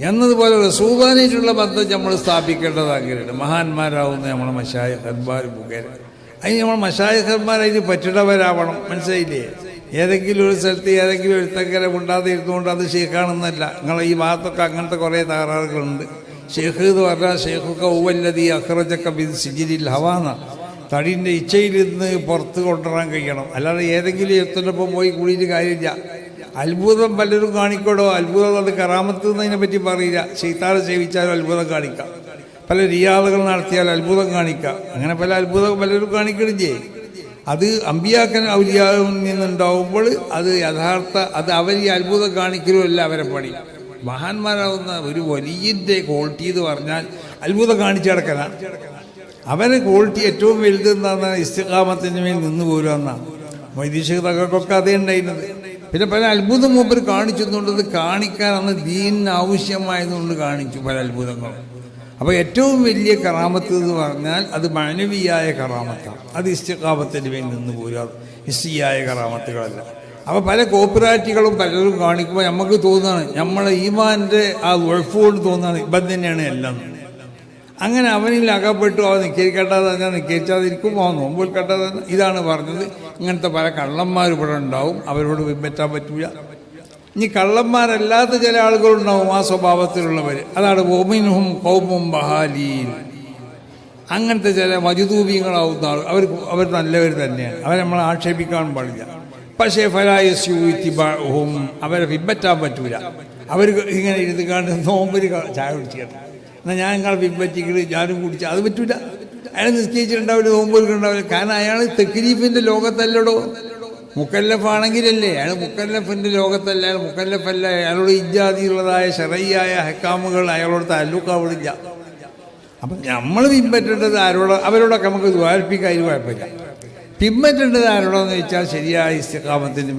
എന്നതുപോലെ റസൂബാനായിട്ടുള്ള ബന്ധം നമ്മൾ സ്ഥാപിക്കേണ്ടത് അങ്ങനെയാണ്. മഹാന്മാരാവുന്ന നമ്മളെ മഷായഹന്മാർ മുഖേന. അതിന് നമ്മൾ മഷായഹന്മാർ അതിന് പറ്റിടവരാവണം. മനസ്സിലായില്ലേ? ഏതെങ്കിലും ഒരു സ്ഥലത്ത് ഏതെങ്കിലും എഴുത്തക്കരം ഉണ്ടാതെ ഇരുന്നുകൊണ്ട് അത് ഷെയ്ഖാണെന്നല്ല നിങ്ങൾ ഈ ഭാഗത്തൊക്കെ അങ്ങനത്തെ കുറേ തകരാറുകളുണ്ട്. ഷെയ്ഖ് എന്ന് പറഞ്ഞാൽ ഷെയ്ഖൊക്കെ ഊവല്ലതി അഹ്റജക്ക ബിൻ സിജിരിൽ ഹവാന തടീന്റെ ഇച്ഛയിൽ നിന്ന് പുറത്ത് കൊണ്ടുവരാൻ കഴിയണം. അല്ലാതെ ഏതെങ്കിലും എഴുത്തിനൊപ്പം പോയി കൂടിയിട്ട് കാര്യമില്ല. അത്ഭുതം പലരും കാണിക്കടോ? അത്ഭുതം അത് കറാമത്ത് എന്നതിനെ പറ്റി പറയില്ല. ചെയ്ത്താറ് സേവിച്ചാലും അത്ഭുതം കാണിക്കാം. പല റിയാദകൾ നടത്തിയാൽ അത്ഭുതം കാണിക്കാം. അങ്ങനെ പല അത്ഭുതം പലരും കാണിക്കണം ചെയ്യും അത് അമ്പിയാക്കൻ ഔലിയാവിൽ നിന്നുണ്ടാവുമ്പോൾ അത് യഥാർത്ഥ അത് അവർ ഈ അത്ഭുതം കാണിക്കലുമല്ല അവരെ പണി. മഹാന്മാരാവുന്ന ഒരു വലിയന്റെ ക്വാളിറ്റി എന്ന് പറഞ്ഞാൽ അത്ഭുതം കാണിച്ചു കിടക്കലാണ് അവന് ക്വാളിറ്റി ഏറ്റവും വലുത് എന്താണെന്നാണ് ഇസ്തികാമത്തിന് മേൽ നിന്ന് പോരുക എന്നാണ്. അതേ ഉണ്ടായിരുന്നത്. പിന്നെ പല അത്ഭുതം മൂപ്പർ കാണിച്ചെന്നുള്ളത് കാണിക്കാൻ അന്ന് ദീനിന് ആവശ്യമായതുകൊണ്ട് കാണിച്ചു പല അത്ഭുതങ്ങളും. അപ്പോൾ ഏറ്റവും വലിയ കറാമത്ത് എന്ന് പറഞ്ഞാൽ അത് മാനവിയായ കറാമത്താണ്. അത് ഇസ്തികാമത്തിന് വേണ്ടി നിന്ന് പോരാ ഹിസ്സിയായ കറാമത്തുകളല്ല. അപ്പോൾ പല കോപ്പറേറ്റുകളും പലരും കാണിക്കുമ്പോൾ നമുക്ക് തോന്നുകയാണ് നമ്മളെ ഈമാന്റെ ആ ഉഴപ്പുകൊണ്ട് തോന്നുകയാണ് ഇപ്പം തന്നെയാണ് എല്ലാം. അങ്ങനെ അവനിൽ അകപ്പെട്ടു. അവൻ നിൽക്കരിക്കട്ടാതെ തന്നെ നിക്കേരിച്ചാതിരിക്കും അവൻ നോമ്പിൽ തന്നെ. ഇതാണ് പറഞ്ഞത്. ഇങ്ങനത്തെ പല കള്ളന്മാർ ഇവിടെ ഉണ്ടാവും. അവരോട് പിൻപറ്റാൻ പറ്റൂല. ഇനി കള്ളന്മാരല്ലാത്ത ചില ആളുകളുണ്ടാവും ആ സ്വഭാവത്തിലുള്ളവർ അതാണ് ഓമിനും കൗമും ബഹാലീൻ. അങ്ങനത്തെ ചില മജുദൂപീങ്ങളാവുന്ന ആൾ അവർ അവർ നല്ലവർ തന്നെയാണ്. അവരെ നമ്മൾ ആക്ഷേപിക്കാൻ പാടില്ല. പക്ഷേ ഫലായസ്യൂത്തിബാഹും അവരെ പിൻപറ്റാൻ പറ്റൂല. അവർ ഇങ്ങനെ ഇരുന്ന് കണ്ട് നോമ്പര് ചായ കുടിച്ചിട്ട്. എന്നാൽ ഞാൻ നിങ്ങളെ പിൻപറ്റിക്കൽ ഞാനും കുടിച്ച്. അത് പറ്റൂല. അയാൾ നിശ്ചയിച്ചിട്ടുണ്ടാവില്ല നോമ്പൊരുക്കുണ്ടാവില്ല കാരണം അയാൾ തെക്കിരീഫിന്റെ ലോകത്തല്ലടോ. മുക്കല്ലഫാണെങ്കിലല്ലേ അയാൾ മുക്കല്ലഫിന്റെ ലോകത്തല്ല അയാൾ മുക്കല്ലഫല്ല. അയാളോട് ഇജാതിയുള്ളതായ ഷറയ്യായ ഹക്കാമുകൾ അയാളോട് താലൂക്കാവിടില്ല അപ്പം നമ്മൾ പിൻപറ്റേണ്ടത് ആരോട് അവരോടൊക്കെ നമുക്ക് ദ്വാരിപ്പിക്കാൻ കുഴപ്പമില്ല. പിൻപറ്റേണ്ടത് ആരോടെന്ന് വെച്ചാൽ ശരിയായ ഇസ്തിക്കാമത്തിന്